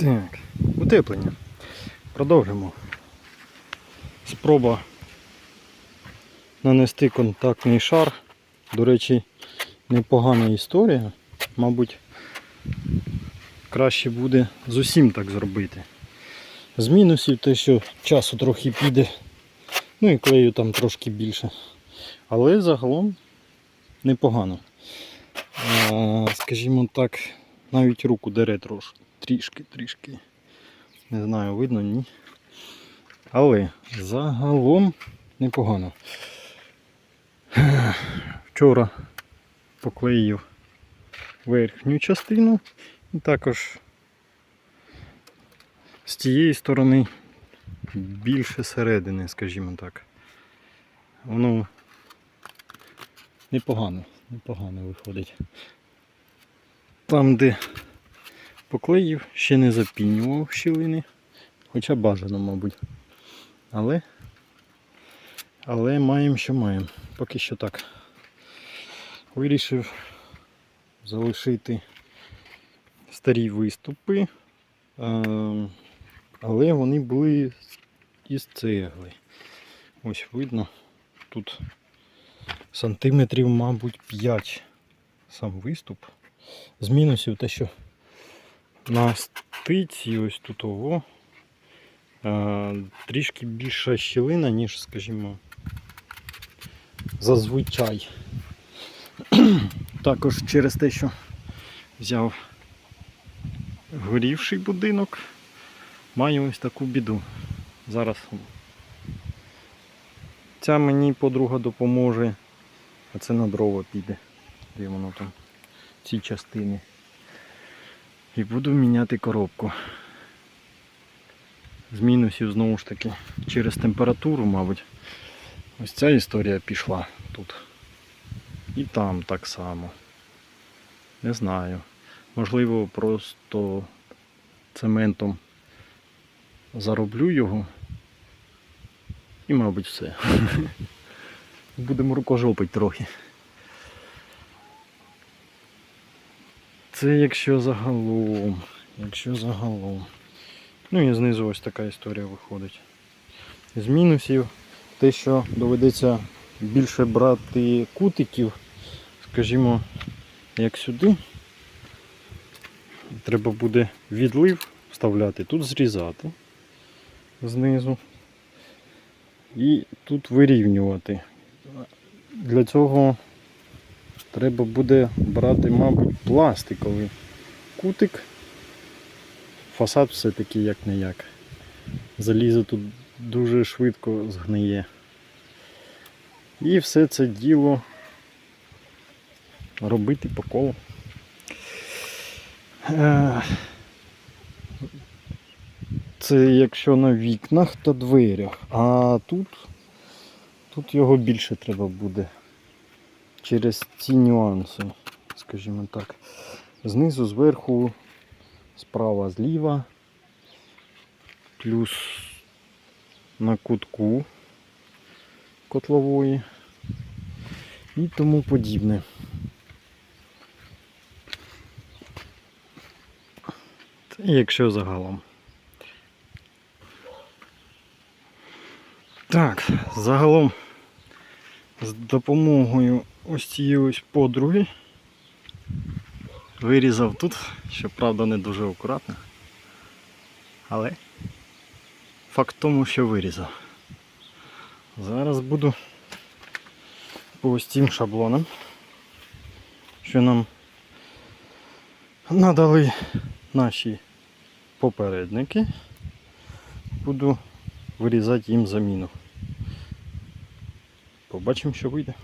Так, утеплення. Продовжимо. Спроба нанести контактний шар. До речі, непогана історія. Мабуть, краще буде з усім так зробити. З мінусів те, що часу трохи піде, ну і клею там трошки більше. Але загалом непогано. Скажімо так, навіть руку дере трош, трішки, трішки. Не знаю, видно, ні. Але загалом непогано. Вчора поклеїв верхню частину і також з тієї сторони більше середини, скажімо так. Воно непогано, непогано виходить. Там, де поклеїв, ще не запінював щілини, хоча бажано, мабуть. Але, але маємо, що маємо. Поки що так. Вирішив залишити старі виступи, але вони були із цегли. Ось видно, тут сантиметрів, мабуть, 5 сам виступ. З мінусів те, що на стиці ось тут ого, е, трішки більша щілина, ніж, скажімо, зазвичай. Також через те, що взяв горівший будинок, маю ось таку біду. Зараз ця мені подруга допоможе, а це на дрова піде. Де воно там, ці частини. І буду міняти коробку. З мінусів знову ж таки через температуру, мабуть. Ось ця історія пішла тут. І там так само. Не знаю. Можливо, просто цементом зароблю його. І, мабуть, все. Будемо рукожопить трохи. Це якщо загалом. Якщо загалом. Ну і знизу ось така історія виходить. З мінусів те, що доведеться більше брати кутиків, скажімо, як сюди. Треба буде відлив вставляти, тут зрізати знизу. І тут вирівнювати. Для цього треба буде брати, мабуть, пластиковий кутик. Фасад все-таки як не як. Залізо тут дуже швидко згниє. І все це діло робити по колу. Е, Це якщо на вікнах та дверях, а тут, тут його більше треба буде через ці нюанси, скажімо так. Знизу, зверху, справа, зліва, плюс на кутку котлової і тому подібне. Це якщо загалом. Так, загалом з допомогою ось цієї ось подруги вирізав тут, щоправда не дуже акуратно, але факт тому, що вирізав. Зараз буду по ось цим шаблонам, що нам надали наші попередники. Буду вирізати їм заміну. Побачимо, що вийде.